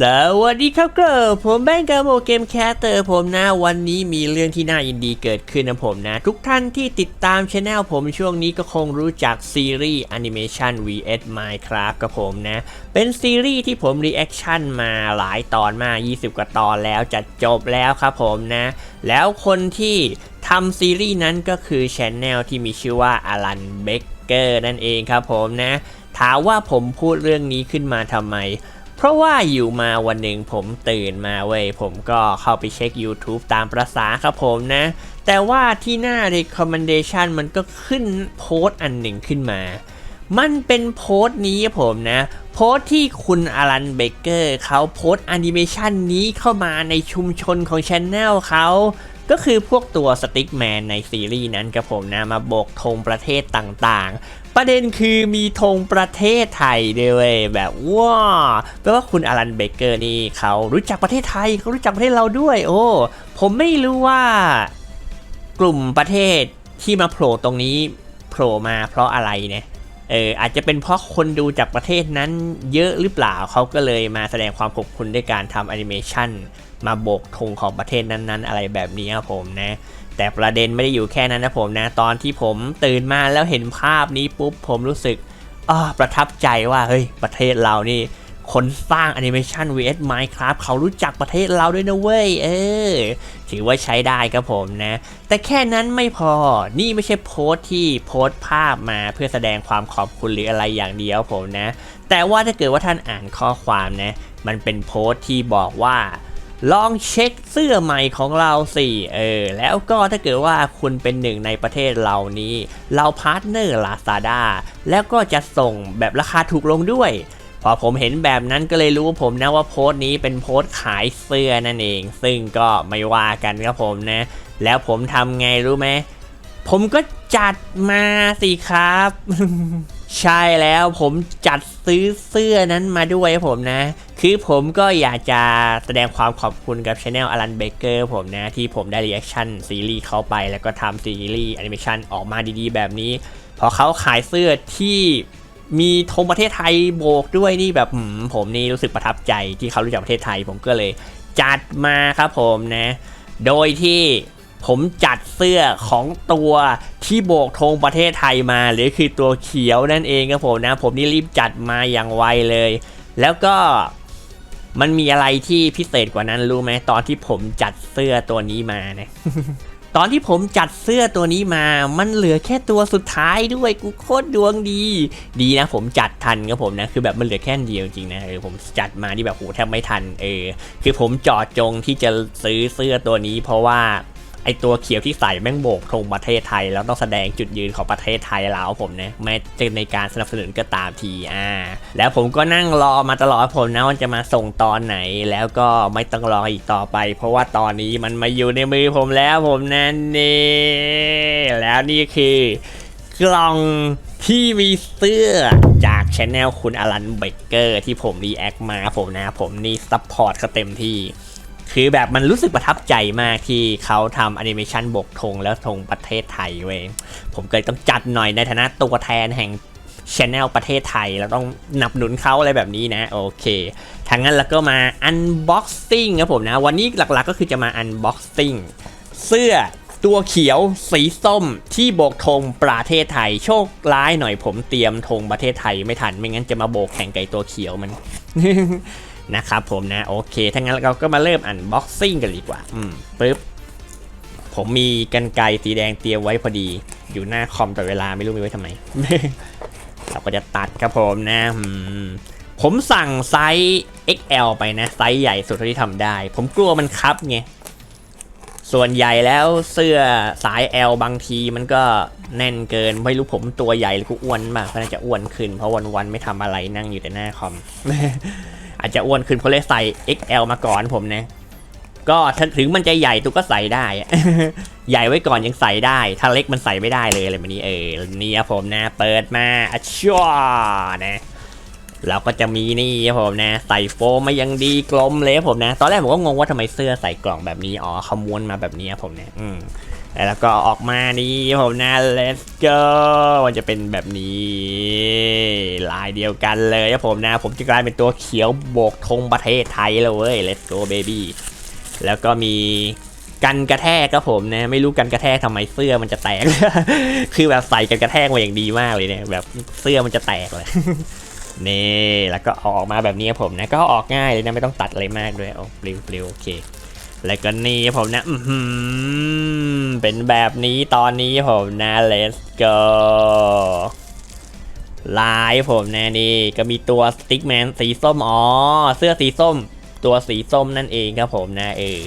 สวัสดีครับเกิร์ลผมแบงค์กาโมเกมแคสเตอร์ผมนะ วันนี้มีเรื่องที่น่ายินดีเกิดขึ้นนะผมนะ ทุกท่านที่ติดตามช anel ผมช่วงนี้ก็คงรู้จักซีรีส์แอนิเมชัน vs Minecraft กับผมนะ เป็นซีรีส์ที่ผมรีแอคชั่นมาหลายตอนมา 20 กว่าตอนแล้วจะจบแล้วครับผมนะ แล้วคนที่ทำซีรีส์นั้นก็คือช anel ที่มีชื่อว่าอลันเบเกอร์นั่นเองครับผมนะ ถามว่าผมพูดเรื่องนี้ขึ้นมาทำไม เพราะว่าอยู่มาวันหนึ่งผมตื่นมาเว้ยผมก็เข้าไปเช็ค YouTube ตามประษาครับผมนะ แต่ว่าที่หน้า recommendation มันก็ขึ้นโพสต์อันหนึ่งขึ้นมา มันเป็นโพสต์นี้ครับผมนะ โพสต์ที่คุณอลันเบเกอร์เขาโพสต์แอนิเมชันนี้เข้ามาในชุมชนของช anel เขาก็คือพวกตัวสติ๊กแมนในซีรีส์นั้นครับผมนะ มาโบกธงประเทศต่างๆ ประเด็นคือมีธงประเทศไทยด้วยเวยแบบว้าแปลว่าคุณอลันเบเกอร์นี่เขารู้จักประเทศไทยเขารู้จักประเทศเราด้วย โอ้ ผมไม่รู้ว่ากลุ่มประเทศที่มาโผล่ตรงนี้โผล่มาเพราะอะไรเนี่ยเอออาจจะเป็นเพราะคนดูจากประเทศนั้นเยอะหรือเปล่าเขาก็เลยมาแสดงความขอบคุณด้วยการทำแอนิเมชัน มาโบกธงของประเทศนั้นๆ อะไรแบบนี้ครับผมนะแต่ประเด็นไม่ได้อยู่แค่นั้นนะผมนะ ตอนที่ผมตื่นมาแล้วเห็นภาพนี้ปุ๊บผมรู้สึกอประทับใจว่าเฮ้ยประเทศเรานี่ คนสร้างแอนิเมชัน vs Minecraft เขารู้จักประเทศเราด้วยนะเว้ย เออ ถือว่าใช้ได้ครับผมนะ แต่แค่นั้นไม่พอ นี่ไม่ใช่โพสต์ที่โพสต์ภาพมาเพื่อแสดงความขอบคุณหรืออะไรอย่างเดียวผมนะ แต่ว่าถ้าเกิดว่าท่านอ่านข้อความนะ มันเป็นโพสต์ที่บอกว่า ลองเช็คเสื้อใหม่ของเราสิเออแล้วก็ถ้าเกิดว่าคุณเป็นหนึ่งในประเทศเหล่านี้ เราพาร์ทเนอร์ Lazada แล้วก็จะส่งแบบราคาถูกลงด้วย พอผมเห็นแบบนั้นก็เลยรู้ผมนะว่าโพสต์นี้เป็นโพสต์ขายเสื้อนั่นเอง ซึ่งก็ไม่ว่ากันครับผมนะ แล้วผมทำไงรู้ไหมผมก็จัดมาสิครับ ใช่แล้วผมจัดซื้อเสื้อนั้นมาด้วยผมนะ คือผมก็อยากจะแสดงความขอบคุณกับช anel อลันเบเกอร์ผมนะ ที่ผมได้รีแอคชั่นซีรีส์เขาไป แล้วก็ทำซีรีส์แอนิเมชันออกมาดีๆ แบบนี้ พอเขาขายเสื้อที่มีธงประเทศไทยโบกด้วยนี่แบบผมนี่รู้สึกประทับใจที่เขารู้จักประเทศไทย ผมก็เลยจัดมาครับผมนะ โดยที่ ผมจัดเสื้อของตัวที่โบกธงประเทศไทยมา หรือคือตัวเขียวนั่นเองครับผมนะ ผมนี่รีบจัดมาอย่างไวเลย แล้วก็มันมีอะไรที่พิเศษกว่านั้นรู้ไหมตอนที่ผมจัดเสื้อตัวนี้มาเนี่ยตอนที่ผมจัดเสื้อตัวนี้มา มันเหลือแค่ตัวสุดท้ายด้วย กูโคตรดวงดี ดีนะผมจัดทันครับผมนะ คือแบบมันเหลือแค่อันเดียวจริงๆนะ เออผมจัดมาที่แบบโหแทบไม่ทัน เออ คือผมจอดจงที่จะซื้อเสื้อตัวนี้ เพราะว่า ไอตัวเขียวที่ใส่แม่งโบกธงประเทศไทย แล้วต้องแสดงจุดยืนของประเทศไทยแล้วผมนะแม้จะในการสนับสนุนก็ตามทีอ่าแล้วผมก็นั่งรอมาตลอดผมนะว่าจะมาส่งตอนไหน แล้วก็ไม่ต้องรออีกต่อไป เพราะว่าตอนนี้มันมาอยู่ในมือผมแล้วผมนั่นนี่แล้วนี่คือกล่องที่มีเสื้อจากช anel คุณอลันเบเกอร์ที่ผมรีแอคมาผมนะผมนี่ซัพพอร์ตเขาเต็มที่ คือแบบมันรู้สึกประทับใจมากที่เขาทำแอนิเมชันบกธงแล้วธงประเทศไทยเว้ยผมก็เลยต้องจัดหน่อยในฐานะตัวแทนแห่งช anel ประเทศไทยแล้วต้องนับหนุนเขาอะไรแบบนี้นะ โอเคทางนั้นแล้วก็มา unboxing ครับผมนะ วันนี้หลักๆก็คือจะมา unboxing เสื้อตัวเขียวสีส้มที่โบกธงประเทศไทย โชคร้ายหน่อยผมเตรียมธงประเทศไทยไม่ทัน ไม่งั้นจะมาโบกแข่งไก่ตัวเขียวมัน นะครับผมนะโอเคถ้างั้นเราก็มาเริ่มอันบ็อกซิ่งกันดีกว่าอืมปึ๊บผมมีกันไกรสีแดงเตรียมไว้พอดี อยู่หน้าคอมตลอดเวลาไม่รู้มีไว้ทำไม เราก็จะตัดครับผมนะอืมผมสั่งไซส์ XL ไปนะ ไซส์ใหญ่สุดเท่าที่ทำได้ ผมกลัวมันคับไง ส่วนใหญ่แล้วเสื้อสาย L บางทีมันก็แน่นเกิน ไม่รู้ผมตัวใหญ่หรือกูอ้วนมากก็น่าจะอ้วนขึ้น เพราะวันๆไม่ทำอะไรนั่งอยู่แต่หน้าคอม อาจจะอ้วนขึ้นเพราะเลยใส่ XL มาก่อนผมนะก็ถ้าถึงมันจะใหญ่ตุกก็ใส่ได้ ใหญ่ไว้ก่อนยังใส่ได้ ถ้าเล็กมันใส่ไม่ได้เลยอะไรแบบนี้เออนี่ครับผมนะ เปิดมาอะชัวนะเราก็จะมีนี่ครับผมนะ ใส่โฟมมายังดีกลมเลยผมนะ ตอนแรกผมก็งงว่าทำไมเสื้อใส่กล่องแบบนี้อ๋อขมวนมาแบบนี้ครับผมเนี่ยอืม แล้วก็ออกมานี่ผมนะ let's go มันจะเป็นแบบนี้ลายเดียวกันเลยครับผมนะ ผมจะกลายเป็นตัวเขียวโบกธงประเทศไทยเลยเว้ย let's go baby แล้วก็มีกันกระแทกครับผมนะไม่รู้กันกระแทกทำไมเสื้อมันจะแตก คือแบบใส่กันกระแทกมาอย่างดีมากเลยเนี่ยแบบเสื้อมันจะแตกเลยนี่แล้วก็อออกมาแบบนี้ครับผมนะก็ออกง่ายเลยนะไม่ต้องตัดอะไรมากด้วยโอ้ปลิวปลิวโอเค แล้วก็นี่ผมนะอือหือเป็นแบบนี้ตอนนี้ผมนะ let's go ลายผมนะนี่ก็มีตัวสติ๊กแมนสีส้มอ๋อเสื้อสีส้ม ตัวสีส้มนั่นเองครับผมนะเออ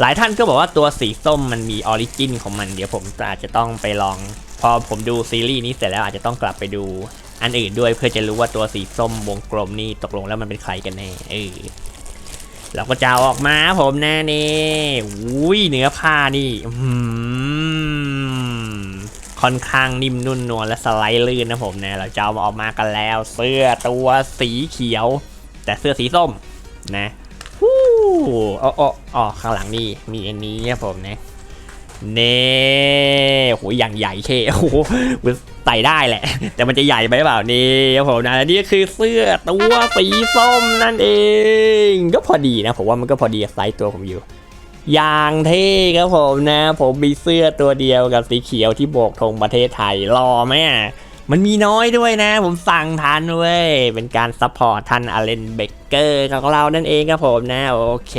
หลายท่านก็บอกว่าตัวสีส้มมันมีออริจินของมันเดี๋ยวผมอาจจะต้องไปลอง พอผมดูซีรีส์นี้เสร็จแล้วอาจจะต้องกลับไปดูอันอื่นด้วยเพื่อจะรู้ว่าตัวสีส้มวงกลมนี่ตกลงแล้วมันเป็นใครกันแน่เออ เราก็จะออกมาผมแน่นี่อุ้ยเนื้อผ้านี่อืค่อนข้างนิ่มนุ่นนวลและสไลด์ลื่นนะผมนะเราจะเอาออกมากันแล้ว เสื้อตัวสีเขียว แต่เสื้อสีส้มนะฮู้อ๋ออ๋อข้างหลังนี่มีอันนี้ครับผมนะเน่โหอย่างใหญ่เท่โอ้โห ใส่ได้แหละ แต่มันจะใหญ่ไปหรือเปล่านี่ครับผมนะและนี่คือเสื้อตัวสีส้มนั่นเอง ก็พอดีนะผมว่ามันก็พอดีไซส์ตัวผมอยู่อย่างเท่ครับผมนะ ผมมีเสื้อตัวเดียวกับสีเขียวที่โบกธงประเทศไทยรอไหมอะมันมีน้อยด้วยนะ ผมสั่งทันเว้ยเป็นการซัพพอร์ตทันอเลนเบเกอร์ของเรานั่นเองครับผมนะ โอเค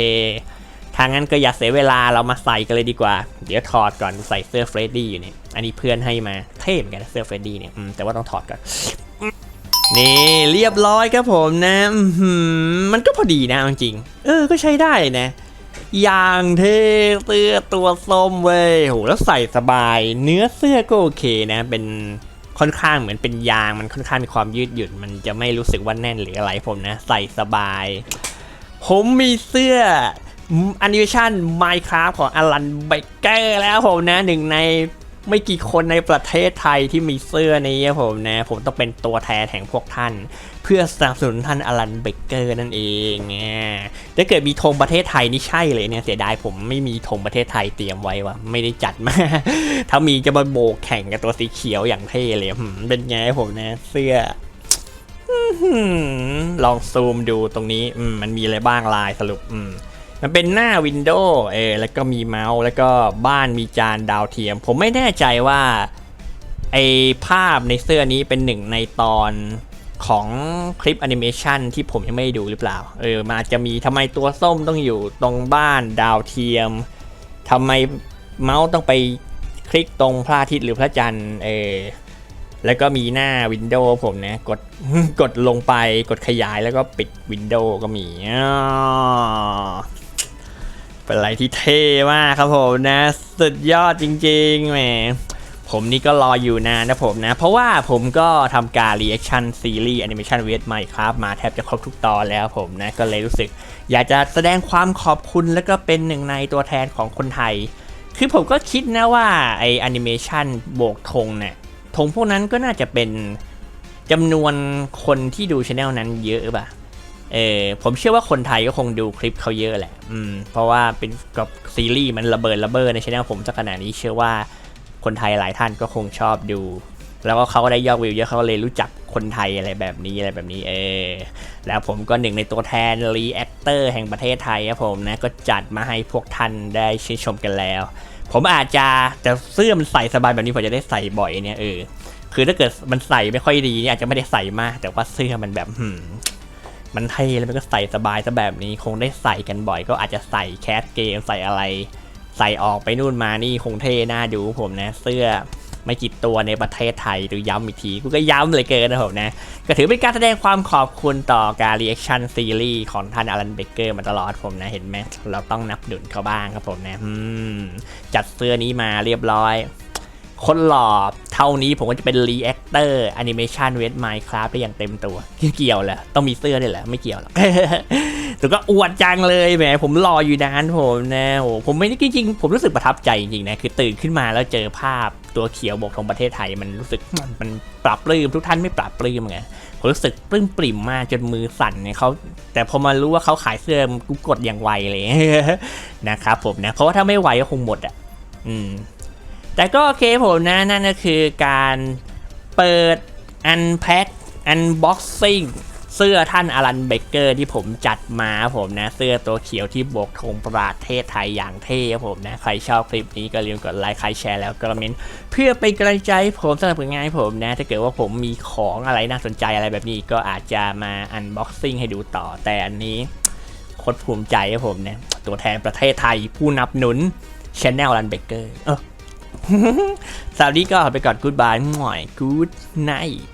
ทางนั้นก็อย่าเสียเวลาเรามาใส่กันเลยดีกว่า เดี๋ยวถอดก่อนใส่เสื้อเฟรดดี้อยู่เนี่ยอันนี้เพื่อนให้มาเท่เหมือนกันนะเสื้อเฟรดดี้เนี่ยแต่ว่าต้องถอดก่อนนี่เรียบร้อยครับผมนะมันก็พอดีนะจริงเออก็ใช้ได้นะอย่างเท่เสื้อตัวส้มเว้ยโหแล้วใส่สบาย เนื้อเสื้อก็โอเคนะ เป็นค่อนข้างเหมือนเป็นยางมันค่อนข้างมีความยืดหยุ่นมันจะไม่รู้สึกว่าแน่นหรืออะไรผมนะ ใส่สบาย ผมมีเสื้อ แอนิเมชัน Minecraft ของอลันเบเกอร์แล้วผมนะหนึ่งในไม่กี่คนในประเทศไทยที่มีเสื้อนี้ครับผมนะ ผมต้องเป็นตัวแทนแห่งพวกท่าน เพื่อสนับสนุนท่านอลันเบเกอร์นั่นเองอ่าถ้าเกิดมีธงประเทศไทยนี่ใช่เลยเนี่ยเสียดายผมไม่มีธงประเทศไทยเตรียมไว้ว่ะไม่ได้จัดมา ถ้ามีจะมาโบกแข่งกับตัวสีเขียวอย่างเท่เลยเป็นไงผมนะ เสื้อลองซูมดูตรงนี้อืมมันมีอะไรบ้างลายสรุปอื มันเป็นหน้าวินโดว์เออแล้วก็มีเมาส์แล้วก็บ้านมีจานดาวเทียม ผมไม่แน่ใจว่าไอภาพในเสื้อนี้เป็นหนึ่งในตอนของคลิปแอนิเมชันที่ผมยังไม่ดูหรือเปล่า เออมาจะมีทำไมตัวส้มต้องอยู่ตรงบ้านดาวเทียมทำไมเมาส์ต้องไปคลิกตรงพระอาทิตย์หรือพระจันทร์เออแล้วก็มีหน้าวินโดว์ผมนะ กดกดลงไปกดขยายแล้วก็ปิดวินโดว์ก็มีออ เป็นอะไรที่เท่มากครับผมนะ สุดยอดจริงๆแหมผมนี่ก็รออยู่นานนะผมนะ เพราะว่าผมก็ทำการรีแอคชั่นซีรีส์แอนิเมชันเวทใหม่ครับ มาแทบจะครบทุกตอนแล้วผมนะ ก็เลยรู้สึก อยากจะแสดงความขอบคุณแล้วก็เป็นหนึ่งในตัวแทนของคนไทย คือผมก็คิดนะว่าไอแอนิเมชันโบกธงเนี่ยธงพวกนั้นก็น่าจะเป็นจำนวนคนที่ดูช anel นั้นเยอะป่ะ เออผมเชื่อว่าคนไทยก็คงดูคลิปเขาเยอะแหละ อืม เพราะว่าเป็นกับซีรีส์มันระเบิดระเบ้อในช anel ผมสักขนาดนี้เชื่อว่าคนไทยหลายท่านก็คงชอบดู แล้วก็เขาก็ได้ยอดวิวเยอะเขาก็เลยรู้จักคนไทยอะไรแบบนี้อะไรแบบนี้ เออ แล้วผมก็หนึ่งในตัวแทนรีแอคเตอร์แห่งประเทศไทยครับผมนะ ก็จัดมาให้พวกท่านได้ชื่นชมกันแล้ว ผมอาจจะแต่เสื้อมันใส่สบายแบบนี้ผมจะได้ใส่บ่อยเนี่ยเออคือถ้าเกิดมันใส่ไม่ค่อยดีเนี่ยอาจจะไม่ได้ใส่มาก แต่ว่าเสื้อมันแบบ มันเท่แล้วมันก็ใส่สบายซะแบบนี้คงได้ใส่กันบ่อย ก็อาจจะใส่แคสเกมใส่อะไร ใส่ออกไปนู่นมานี่คงเท่น่าดูผมนะ เสื้อไม่กี่ตัวในประเทศไทยหรือย้ำอีกที กูก็ย้ำเลยเกินนะผมนะ ก็ถือเป็นการแสดงความขอบคุณต่อการรีแอคชั่นซีรีส์ของท่านอลันเบเกอร์มาตลอดผมนะ เห็นไหมเราต้องนับดุลเขาบ้างครับผมนะมจัดเสื้อนี้มาเรียบร้อย คนหล่อเท่านี้ผมก็จะเป็นรีแอคเตอร์แอนิเมชันเวทไมค์ครับได้อย่างเต็มตัวเกี่ยวแหละต้องมีเสื้อด้วยแหละไม่เกี่ยวหรอกแต่ก็อวดจังเลยแหมผมรออยู่นานผมนะโหผมไม่ได้จริงๆผมรู้สึกประทับใจจริงๆนะคือตื่นขึ้นมาแล้วเจอภาพตัวเขียวบกของประเทศไทยมันรู้สึกมันมันปรับปลื้มทุกท่านไม่ปรับปลื้มไงผมรู้สึกปลื้มปริ่มมากจนมือสั่นเนี่ยเขาแต่พอมารู้ว่าเขาขายเสื้อกูกดอย่างไวเลยนะครับผมนะเพราะว่าถ้าไม่ไวก็คงหมดอะอืม แต่ก็โอเคผมนะนั่นก็คือการเปิด unpack unboxing เสื้อท่านอลันเบเกอร์ที่ผมจัดมาผมนะ เสื้อตัวเขียวที่โบกธงประเทศไทยอย่างเท่ผมนะ ใครชอบคลิปนี้ก็ลืมกดไลค์ใครแชร์แล้วก็เมนต์เพื่อเป็นกำลังใจให้ผมสำหรับผลงานให้ผมนะ ถ้าเกิดว่าผมมีของอะไรน่าสนใจอะไรแบบนี้ก็อาจจะมา unboxing ให้ดูต่อแต่อันนี้โคตรภูมิใจครับผมนะ ตัวแทนประเทศไทยผู้นับหนุน Channel อลันเบเกอร์เออ สวัสดีก็ไปก่อนกูดบายหน่อยกูดไนท์